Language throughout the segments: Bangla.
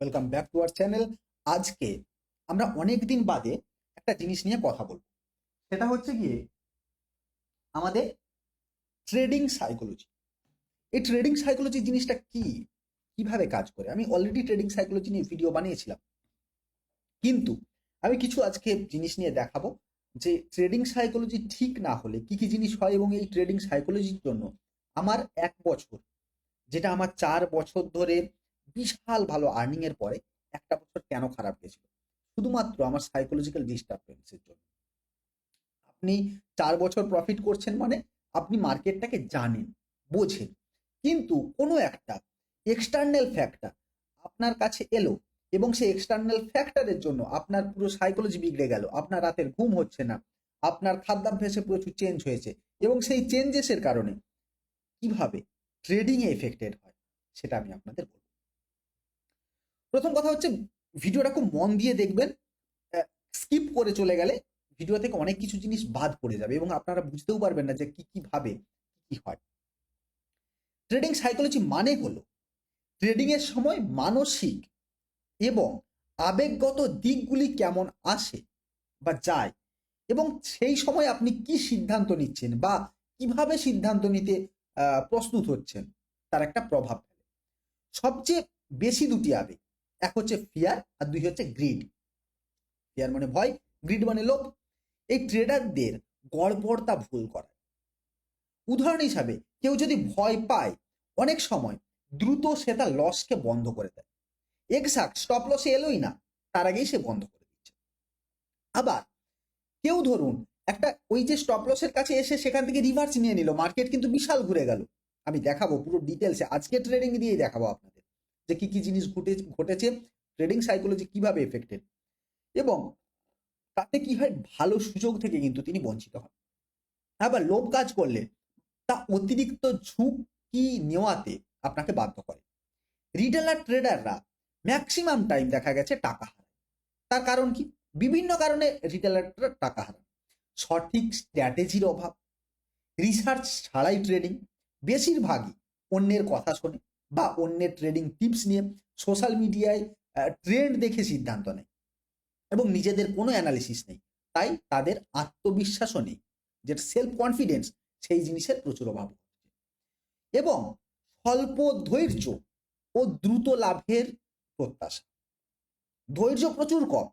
Welcome back to our channel আজকে আমরা অনেক দিন বাদে একটা জিনিস নিয়ে কথা বলব। সেটা হচ্ছে গিয়ে আমাদের ট্রেডিং সাইকোলজি এই ট্রেডিং সাইকোলজি জিনিসটা কি? কীভাবে কাজ করে? আমি অলরেডি ট্রেডিং সাইকোলজি নিয়ে ভিডিও বানিয়েছিলাম। কিন্তু আমি কিছু আজকে জিনিস নিয়ে দেখাবো যে ট্রেডিং সাইকোলজি ঠিক না হলে কি কি জিনিস হয় এবং এই ট্রেডিং সাইকোলজির জন্য আমার এক বছর, যেটা আমার চার বছর ধরে বিশাল ভালো আর্নিং এর পরে একটা বছর কেন খারাপ গেছিল? শুধুমাত্র আমার সাইকোলজিক্যাল ডিস্টারবেন্সের জন্য। আপনি চার বছর প্রফিট করছেন মানে আপনি মার্কেটটাকে জানেন, বোঝেন। কিন্তু কোনো একটা এক্সটার্নাল ফ্যাক্টর আপনার কাছে এলো এবং সেই এক্সটার্নাল ফ্যাক্টরের জন্য আপনার পুরো সাইকোলজি বিগড়ে গেল, আপনার রাতের ঘুম হচ্ছে না, আপনার খাদ্যাভ্যাসে প্রচুর চেঞ্জ হয়েছে এবং সেই চেঞ্জেসের কারণে কীভাবে ট্রেডিংয়ে এফেক্টেড হয়, সেটা আমি আপনাদের বলব। প্রথম কথা হচ্ছে, ভিডিওটা খুব মন দিয়ে দেখবেন স্কিপ করে চলে গেলে ভিডিও থেকে অনেক কিছু জিনিস বাদ পড়ে যাবে এবং আপনারা বুঝতেও পারবেন না যে কি কীভাবে কি হয়। ট্রেডিং সাইকোলজি মানে হলো ট্রেডিং এর সময় মানসিক এবং আবেগগত দিকগুলি কেমন আসে বা যায় এবং সেই সময় আপনি কি সিদ্ধান্ত নিচ্ছেন বা কীভাবে সিদ্ধান্ত নিতে প্রস্তুত হচ্ছেন, তার একটা প্রভাব ফেলে। সবচেয়ে বেশি দুটি আবেগ এক হচ্ছে ফিয়ার আর দুই হচ্ছে গ্রিড ফিয়ার মানে ভয় গ্রিড মানে লোভ। এই ট্রেডারদের গড়পড়তা ভুল করায় উদাহরণ হিসাবে, কেউ যদি ভয় পায়, অনেক সময় দ্রুত সে তার লসকে বন্ধ করে দেয়। এক্সাক্ট স্টপ লসে এলোই না, তার আগেই সে বন্ধ করে দিচ্ছে। আবার কেউ ধরুন, একটা ওই যে স্টপ লসের কাছে এসে সেখান থেকে রিভার্স নিয়ে নিল মার্কেট কিন্তু বিশাল ঘুরে গেল। আমি দেখাবো পুরো ডিটেলসে আজকে ট্রেডিং দিয়েই দেখাবো আপনাদের। যে কি কি জিনিস ঘটে, ঘটেছে ট্রেডিং সাইকোলজি কীভাবে এফেক্টেড এবং তাতে কি হয়? ভালো সুযোগ থেকে কিন্তু তিনি বঞ্চিত হন। আবার লোভ কাজ করলে তা অতিরিক্ত ঝুঁকি নেওয়াতে আপনাকে বাধ্য করে। রিটেলার ট্রেডাররা ম্যাক্সিমাম টাইম দেখা গেছে টাকা হারায়। তার কারণ কি? বিভিন্ন কারণে রিটেলাররা টাকা হারায়। সঠিক স্ট্র্যাটেজির অভাব। রিসার্চ ছাড়াই ট্রেডিং বেশিরভাগই অন্যের কথা শোনে বা অন্যের ট্রেডিং টিপস নিয়ে সোশ্যাল মিডিয়ায় ট্রেন্ড দেখে সিদ্ধান্ত নেয় এবং নিজেদের কোনো অ্যানালিসিস নেই। তাই তাদের আত্মবিশ্বাসও নেই যেটা সেলফ কনফিডেন্স সেই জিনিসের প্রচুর অভাব এবং স্বল্প ধৈর্য ও দ্রুত লাভের প্রত্যাশা। ধৈর্য প্রচুর কম।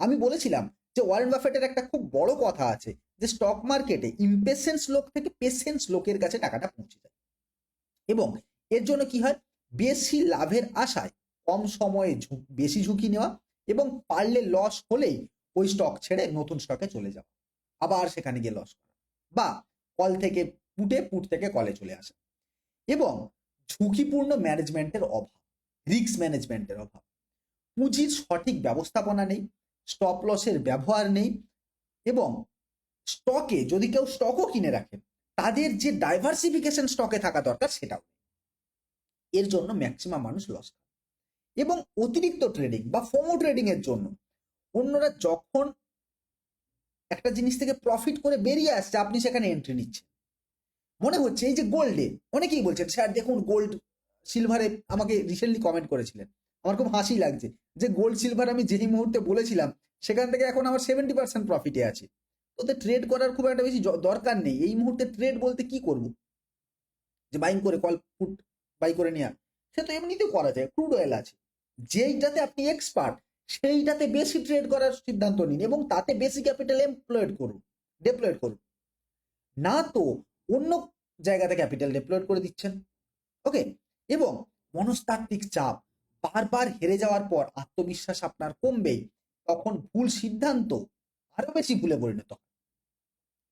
আমি বলেছিলাম যে ওয়ারেন বাফেটের একটা খুব বড় কথা আছে যে স্টক মার্কেটে ইম্পেশেন্স লোক থেকে পেশেন্স লোকের কাছে টাকাটা পৌঁছে যায়। এবং এর জন্য কি হয়? বেশি লাভের আশায় কম সময়ে বেশি ঝুঁকি নেওয়া এবং পারলে লস হলেই ওই স্টক ছেড়ে নতুন স্টকে চলে যাওয়া। আবার সেখানে গিয়ে লস করা বা কল থেকে পুটে পুট থেকে কলে চলে আসা। এবং ঝুঁকিপূর্ণ ম্যানেজমেন্টের অভাব রিস্ক ম্যানেজমেন্টের অভাব। পুঁজির সঠিক ব্যবস্থাপনা নেই স্টপ লসের ব্যবহার নেই এবং স্টকে যদি কেউ স্টকও কিনে রাখেন তাদের যে ডাইভার্সিফিকেশন স্টকে থাকা দরকার সেটাও নেই। এর জন্য ম্যাক্সিমাম মানুষ লস এবং অতিরিক্ত ট্রেডিং বা ফোমো ট্রেডিং এর জন্য অন্যরা যখন একটা জিনিস থেকে প্রফিট করে বেরিয়ে আসছে, আপনি সেখানে এন্ট্রি নিচ্ছেন। মনে হচ্ছে এই যে গোল্ডে অনেকেই বলছেন, স্যার, দেখুন গোল্ড সিলভারে আমাকে রিসেন্টলি কমেন্ট করেছিলেন। আমার খুব হাসি লাগছে যে গোল্ড সিলভার আমি যেই মুহূর্তে বলেছিলাম, সেখান থেকে এখন আমার সেভেন্টি পার্সেন্ট প্রফিটে আছে। ওতে ট্রেড করার খুব একটা বেশি দরকার নেই। এই মুহূর্তে ট্রেড বলতে কি করব? যে বাইং করে কল ফুট বাই করে নেওয়া সে তো এমনিতেও করা যায় ক্রুড অয়েল আছে। যেইটাতে আপনি এক্সপার্ট সেইটাতে বেশি ট্রেড করার সিদ্ধান্ত নিন এবং তাতে বেশি ক্যাপিটাল এমপ্লয়েড করুন ডেপ্লয়েড করুন। না তো অন্য জায়গাতে ক্যাপিটাল ডেপ্লয়েড করে দিচ্ছেন। ওকে এবং মনস্তাত্ত্বিক চাপ বারবার হেরে যাওয়ার পর আত্মবিশ্বাস আপনার কমবেই, তখন ভুল সিদ্ধান্ত আরও বেশি ভুলে পরিণত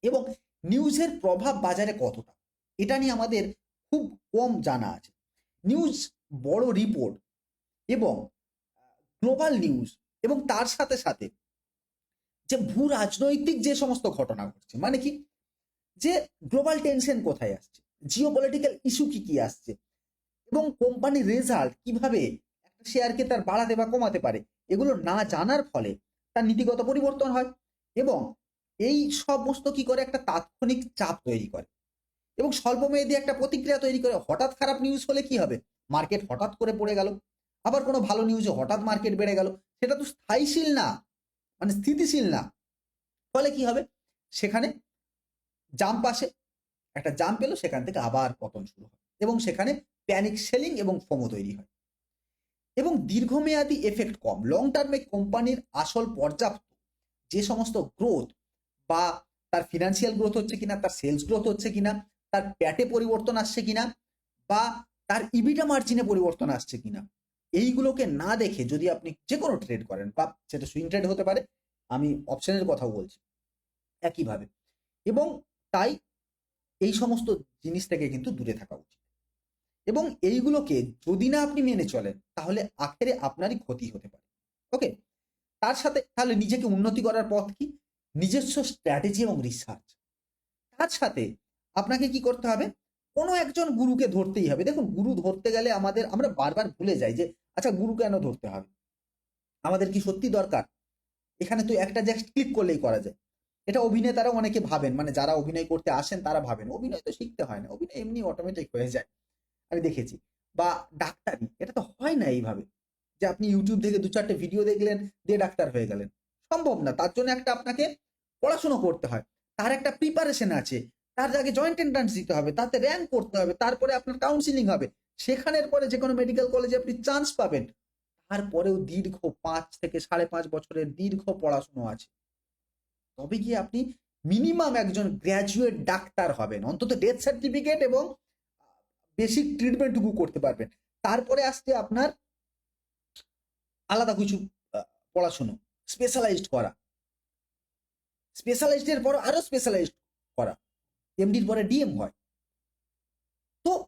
এবং নিউজের প্রভাব বাজারে কতটা? এটা নিয়ে আমাদের খুব কম জানা আছে। নিউজ বড় রিপোর্ট এবং গ্লোবাল নিউজ এবং তার সাথে সাথে যে ভূ রাজনৈতিক যে সমস্ত ঘটনা ঘটছে মানে কি? যে গ্লোবাল টেনশন কোথায় আসছে? জিও পলিটিক্যাল ইস্যু কি কি আসছে? এবং কোম্পানির রেজাল্ট কীভাবে একটা শেয়ারকে তার বাড়াতে বা কমাতে পারে, এগুলো না জানার ফলে তার নীতিগত পরিবর্তন হয় এবং এই সমস্ত কি করে একটা তাৎক্ষণিক চাপ তৈরি করে। এবং স্বল্প মেয়াদী একটা প্রতিক্রিয়া তৈরি করে। হঠাৎ খারাপ নিউজ হলে কি হবে? মার্কেট হঠাৎ করে পড়ে গেল। আবার কোনো ভালো নিউজে হঠাৎ মার্কেট বেড়ে গেল। সেটা তো স্থায়ীশীল না মানে স্থিতিশীল না। ফলে কি হবে? সেখানে জাম্প আসে। একটা জাম্প এলো, সেখান থেকে আবার পতন শুরু হয়। এবং সেখানে প্যানিক সেলিং এবং ফোমো তৈরি হয়। এবং দীর্ঘমেয়াদী এফেক্ট কম। লং টার্মে কোম্পানির আসল পর্যাপ্ত যে সমস্ত গ্রোথ বা তার ফিনান্সিয়াল গ্রোথ হচ্ছে কিনা, তার সেলস গ্রোথ হচ্ছে কিনা তার প্যাটে পরিবর্তন আসছে কিনা বা তার ইবিটা মার্জিনে পরিবর্তন আসছে কিনা? এইগুলোকে না দেখে যদি আপনি যে কোনো ট্রেড করেন, বা সেটা সুইং ট্রেড হতে পারে, আমি অপশনের কথাও বলছি। একইভাবে। এবং তাই এই সমস্ত জিনিস থেকে কিন্তু দূরে থাকা উচিত। এবং এইগুলোকে যদি না আপনি মেনে চলেন, তাহলে আখেরে আপনারই ক্ষতি হতে পারে। ওকে তার সাথে তাহলে নিজেকে উন্নতি করার পথ কি? নিজস্ব স্ট্র্যাটেজি এবং রিসার্চ তার সাথে আপনাকে কি করতে হবে? কোনো একজন গুরুকে ধরতেই হবে। দেখুন, গুরু ধরতে গেলে আমাদের, আমরা বারবার ভুলে যাই যে আচ্ছা গুরু কেন ধরতে হবে? আমাদের কি সত্যি দরকার? এখানে তো একটা জাস্ট ক্লিক করলেই করা যায়। এটা অভিনেতারা অনেকে ভাবেন মানে যারা অভিনয় করতে আসেন তারা ভাবেন, অভিনয় তো শিখতে হয় না, অভিনয় এমনি অটোমেটিক হয়ে যায়। আমি দেখেছি। বা ডাক্তারি, এটা তো হয় না এইভাবে যে আপনি ইউটিউব থেকে দু চারটে ভিডিও দেখলেন, দিয়ে ডাক্তার হয়ে গেলেন। সম্ভব না, তার জন্য একটা আপনাকে পড়াশুনো করতে হয়। তার একটা প্রিপারেশন আছে। তার আগে জয়েন্ট এন্ট্রান্স দিতে হবে, তাতে র্যাঙ্ক করতে হবে, তারপরে আপনার কাউন্সিলিং হবে। সেখানের পরে যে কোনো মেডিকেল কলেজে আপনি চান্স পাবেন। তারপরেও দীর্ঘ পাঁচ থেকে সাড়ে পাঁচ বছরের দীর্ঘ পড়াশুনো আছে। তবে গিয়ে আপনি মিনিমাম একজন গ্র্যাজুয়েট ডাক্তার হবেন। অন্তত ডেথ সার্টিফিকেট এবং বেসিক ট্রিটমেন্টটুকু করতে পারবেন। তারপরে আসছে আপনার আলাদা কিছু পড়াশুনো স্পেশালাইজড করা। স্পেশালাইজডের পর আরও স্পেশালাইজড করা। এমডির পরে ডিএম হয়। তো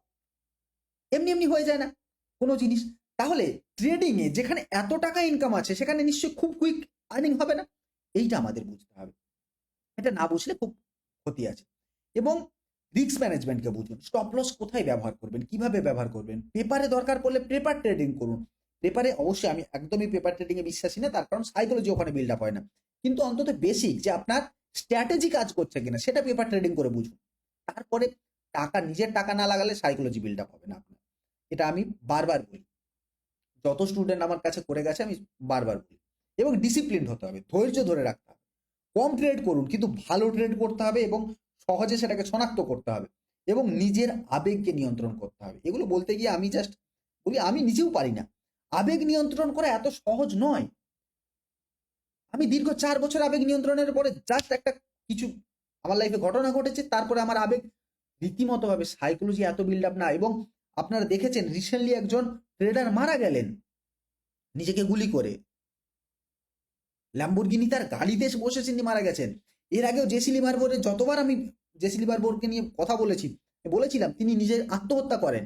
এমনি এমনি হয়ে যায় না কোনো জিনিস। তাহলে ট্রেডিং এ যেখানে এত টাকা ইনকাম আছে, সেখানে নিশ্চয়ই খুব কুইক আর্নিং হবে না? এইটা আমাদের বুঝতে হবে। এটা না বুঝলে খুব ক্ষতি আছে। এবং রিস্ক ম্যানেজমেন্টকে বুঝুন। স্টপ লস কোথায় ব্যবহার করবেন? কীভাবে ব্যবহার করবেন? পেপারে দরকার পড়লে পেপার ট্রেডিং করুন। পেপারে অবশ্যই আমি একদমই পেপার ট্রেডিং এ বিশ্বাসী না, তার কারণ সাইকোলজি ওখানে বিল্ড আপ হয় না। কিন্তু অন্তত বেসিক যে আপনার স্ট্র্যাটেজি কাজ করছে কিনা, সেটা পেপার ট্রেডিং করে বুঝুন। তারপরে টাকা, নিজের টাকা না লাগালে সাইকোলজি বিল্ড আপ হবে না আপনার। এটা আমি বারবার বলি। যত স্টুডেন্ট আমার কাছে করে গেছে, আমি বারবার বলি। এবং ডিসিপ্লিন হতে হবে, ধৈর্য ধরে রাখতে হবে। কম ট্রেড করুন, কিন্তু ভালো ট্রেড করতে হবে এবং সহজে সেটাকে শনাক্ত করতে হবে এবং নিজের আবেগকে নিয়ন্ত্রণ করতে হবে। এগুলো বলতে গিয়ে আমি জাস্ট বলি, আমি নিজেও পারি না। আবেগ নিয়ন্ত্রণ করা এত সহজ নয়। আমি দীর্ঘ চার বছর আবেগ নিয়ন্ত্রণের পরে জাস্ট একটা কিছু আমার লাইফে ঘটনা ঘটেছে, তারপরে আমার আবেগ রীতিমতো ভাবে সাইকোলজি এত বিল্ড আপ না এবং আপনারা দেখেছেন রিসেন্টলি একজন ট্রেডার মারা গেলেন, নিজেকে গুলি করে। ল্যাম্বরগিনি তার গাড়িতে বসেছেন নিয়ে মারা গেছেন। এর আগেও জেসি লিভারবোরের যতবার আমি জেসি লিভারবোরকে নিয়ে কথা বলেছি, বলেছিলাম তিনি নিজের আত্মহত্যা করেন।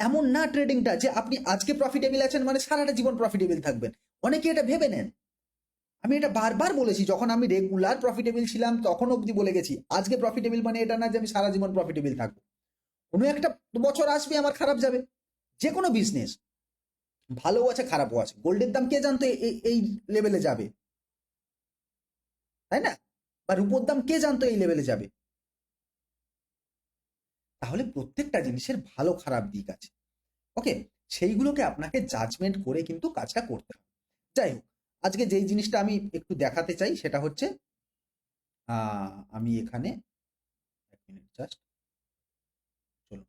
এমন না ট্রেডিংটা যে আপনি আজকে প্রফিটেবল আছেন মানে সারাটা জীবন প্রফিটেবল থাকবেন। অনেকে এটা ভেবে নেন। আমি এটা বারবার বলেছি, যখন আমি রেগুলার প্রফিটেবল ছিলাম, তখন অবধি বলে গেছি, আজকে প্রফিটেবল মানে এটা না যে আমি সারা জীবন প্রফিটেবল থাকব। কোনো একটা বছর আসবে, আমার খারাপ যাবে। যে কোনো বিজনেস ভালো আছে, খারাপও আছে। গোল্ডের দাম কে জানতো এই লেভেলে যাবে? তাই না? বা রূপোর দাম কে জানতো এই লেভেলে যাবে? তাহলে প্রত্যেকটা জিনিসের ভালো খারাপ দিক আছে। ওকে সেইগুলোকে আপনাকে জাজমেন্ট করে কিন্তু কাজটা করতে হবে। যাই হোক, আজকে যেই জিনিসটা আমি একটু দেখাতে চাই সেটা হচ্ছে আমি এখানে এক মিনিট জাস্ট চলো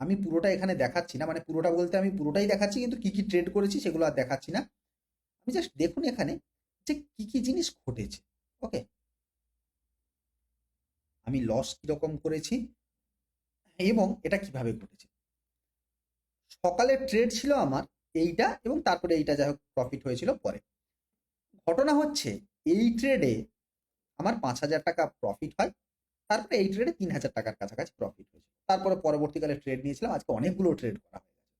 আমি পুরোটা এখানে দেখাচ্ছি না মানে পুরোটা বলতে আমি পুরোটাই দেখাচ্ছি, কিন্তু কি কি ট্রেড করেছি সেগুলো আর দেখাচ্ছি না। আমি জাস্ট দেখুন এখানে যে কি কি জিনিস ঘটেছে ওকে আমি লস কীরকম করেছি এবং এটা কীভাবে ঘটেছে। সকালে ট্রেড ছিল আমার এইটা এবং তারপরে এইটা যাই হোক প্রফিট হয়েছিল পরে। ঘটনা হচ্ছে, এই ট্রেডে আমার পাঁচ হাজার টাকা প্রফিট হয়, তারপরে এই ট্রেডে তিন হাজার টাকার কাছাকাছি প্রফিট হয়েছে তারপরে পরবর্তীকালে ট্রেড নিয়েছিলাম, আজকে অনেকগুলো ট্রেড করা হয়ে গেছে।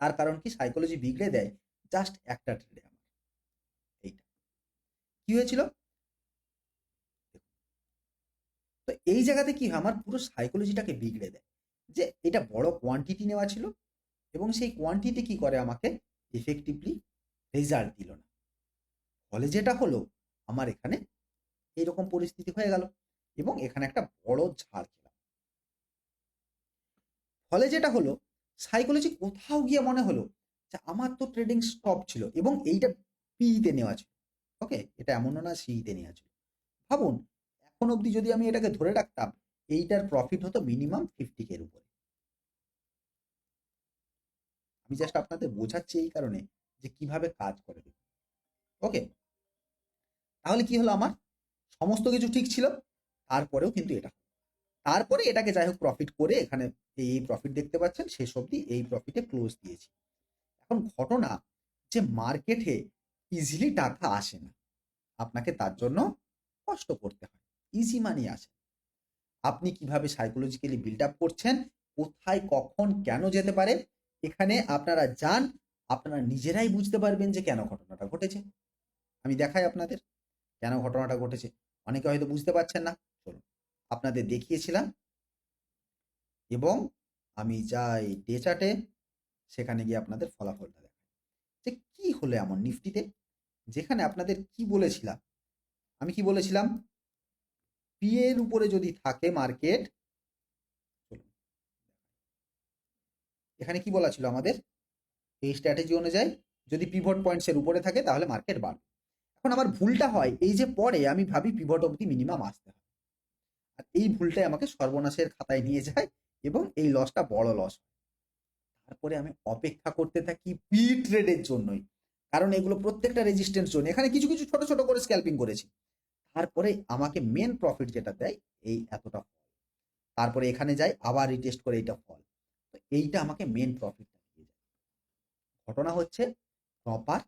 তার কারণ কি? সাইকোলজি বিগড়ে দেয় জাস্ট একটা ট্রেডে আমার। এইটা। কি হয়েছিল? তো এই জায়গাতে কি হয়? আমার পুরো সাইকোলজিটাকে বিগড়ে দেয়। যে এটা বড় কোয়ান্টিটি নেওয়া ছিল এবং সেই কোয়ান্টিটি কি করে আমাকে এফেক্টিভলি রেজাল্ট দিল না? ফলে যেটা হলো, আমার এখানে এইরকম পরিস্থিতি হয়ে গেল এবং এখানে একটা বড় ঝাড় খেলাম। ফলে যেটা হলো সাইকোলজি কোথাও গিয়ে মনে হলো যে আমার তো ট্রেডিং স্টপ ছিল এবং এইটা পিইতে নেওয়া ছিল। ওকে এটা এমনও না সিইতে নেওয়া ছিল। ভাবুন, এখন অবধি যদি আমি এটাকে ধরে রাখতাম, এইটার প্রফিট হতো মিনিমাম ফিফটি কের উপরে। আমি জাস্ট আপনাদের বোঝাচ্ছি এই কারণে যে কীভাবে কাজ করে। ওকে তাহলে কি হলো আমার? সমস্ত কিছু ঠিক ছিল, তারপরেও কিন্তু এটা তারপরে এটাকে যাই হোক প্রফিট করে এখানে এই প্রফিট দেখতে পাচ্ছেন, শেষ অবধি এই প্রফিটে ক্লোজ দিয়েছি। এখন ঘটনা যে মার্কেটে ইজিলি টাকা আসে না। আপনাকে তার জন্য কষ্ট করতে হয় ইজি মানি আসে। আপনি কীভাবে সাইকোলজিক্যালি বিল্ড আপ করছেন, কোথায়, কখন, কেন যেতে পারে এখানে আপনারা যান, আপনারা নিজেরাই বুঝতে পারবেন যে কেন ঘটনাটা ঘটেছে। আমি দেখাই আপনাদের কেন ঘটনাটা ঘটেছে। অনেকে হয়তো বুঝতে পারছেন না। চলুন, আপনাদের দেখিয়েছিলাম এবং আমি যাই ডে চার্টে সেখানে গিয়ে আপনাদের ফলাফলটা দেখাই। যে কি হলো এমন নিফটিতে? যেখানে আপনাদের কি বলেছিলাম? আমি কি বলেছিলাম? পি এর উপরে যদি থাকে মার্কেট চলুন এখানে কি বলা ছিল আমাদের? এই স্ট্র্যাটেজি অনুযায়ী যদি পিভট পয়েন্টস এর উপরে থাকে তাহলে মার্কেট বাড়বে। এখন আমার ভুলটা হয়, এই যে পরে আমি ভাবি পিভট অবধি মিনিমাম আসতে হয় আর এই ভুলটাই আমাকে সর্বনাশের খাতায় নিয়ে যায় এবং এই লসটা বড় লস তারপরে আমি অপেক্ষা করতে থাকি পি ট্রেডের জন্যই। কারণ এগুলো প্রত্যেকটা রেজিস্ট্যান্স জোন এখানে কিছু কিছু ছোট ছোট করে স্ক্যাল্পিং করেছি। তারপরে আমাকে মেন প্রফিট যেটা দেয়, এই এতটা ফল তারপরে এখানে যাই, আবার রিটেস্ট করে এইটা ফল এইটা আমাকে মেন প্রফিটটা দিয়ে যায়। ঘটনা হচ্ছে প্রপার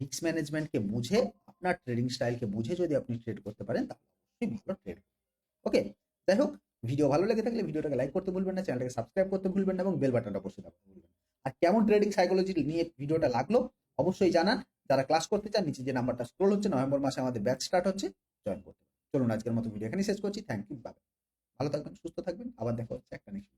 রিস্ক ম্যানেজমেন্টকে বুঝে, আপনার ট্রেডিং স্টাইলকে বুঝে যদি আপনি ট্রেড করতে পারেন, তাহলে অবশ্যই ভালো ট্রেড ওকে যাই হোক ভিডিও ভালো লেগে থাকলে ভিডিওটাকে লাইক করতে ভুলবেন না চ্যানেলটাকে সাবস্ক্রাইব করতে ভুলবেন না এবং বেল বাটনটা অবশ্যই দাবাতে ভুলবেন আর কেমন ট্রেডিং সাইকোলজি নিয়ে ভিডিওটা লাগল, অবশ্যই জানান। যারা ক্লাস করতে চান, নিচে যে নাম্বারটা স্ক্রোল হচ্ছে, নভেম্বর মাসে আমাদের ব্যাচ স্টার্ট হচ্ছে জয়েন করতে চলুন, আজকের মতো ভিডিও এখানেই শেষ করছি। থ্যাংক ইউ বাই ভালো থাকবেন, সুস্থ থাকবেন। আবার দেখা হচ্ছে একটা নেক্সট